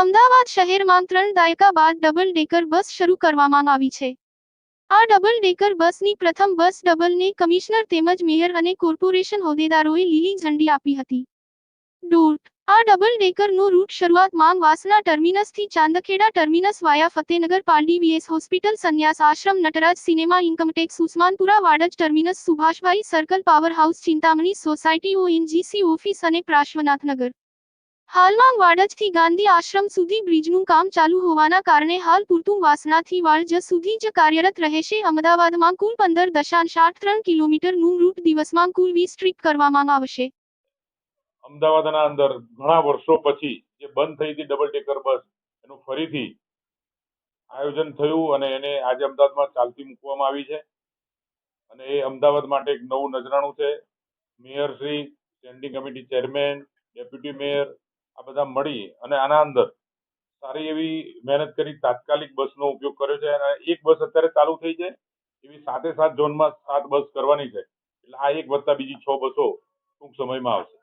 અમદાવાદ શહેરમાં ત્રણ દાયકા બાદ ડબલ ડેકર બસ શરૂ કરવામાં આવી છે. આ ડબલ ડેકર બસની પ્રથમ બસ ડબલને કમિશનર તેમજ મેયર અને કોર્પોરેશન હોદ્દેદારોએ લીલી ઝંડી આપી હતી. ડોટ આ ડબલ ડેકરનો રૂટ શરૂઆતમાં Vasna ટર્મિનસથી Chandkheda terminus via Fatehnagar Paldi VS hospital Sanyas Ashram Natraj cinema income tax Usmanpura Vadaj terminus Subhashbhai circle power house Chintamani society ONGC office અને પ્રાશ્વનાથનગર. હાલમાં વાડજથી ગાંધી આશ્રમ સુધી બ્રિજનું કામ ચાલુ હોવાના કારણે હાલ પૂરતું વાસનાથી વાળજ સુધી જ કાર્યરત રહેશે. અમદાવાદમાં કુલ પંદર દશાંશ આઠ ત્રણ કિલોમીટરનું રૂટ દિવસમાં કુલ વીસ ટ્રીપ કરવામાં આવશે. અમદાવાદના અંદર ઘણા વર્ષો પછી જે બંધ થઈ હતી ડબલ ડેકર બસ, એનું ફરીથી આયોજન થયું અને એને આજે અમદાવાદમાં ચાલતી મૂકવામાં આવી છે. અને એ અમદાવાદ માટે એક નવું નજરાણું છે. Mayor Shri standing committee chairman deputy mayor આ બધા મળી અને આના અંદર સારી એવી મહેનત કરી, તાત્કાલિક બસનો ઉપયોગ કર્યો છે અને એક બસ અત્યારે ચાલુ થઈ છે. એવી સાતે સાત ઝોનમાં સાત બસ કરવાની છે. એટલે આ એક વત્તા બીજી છ બસો ટૂંક સમયમાં આવશે.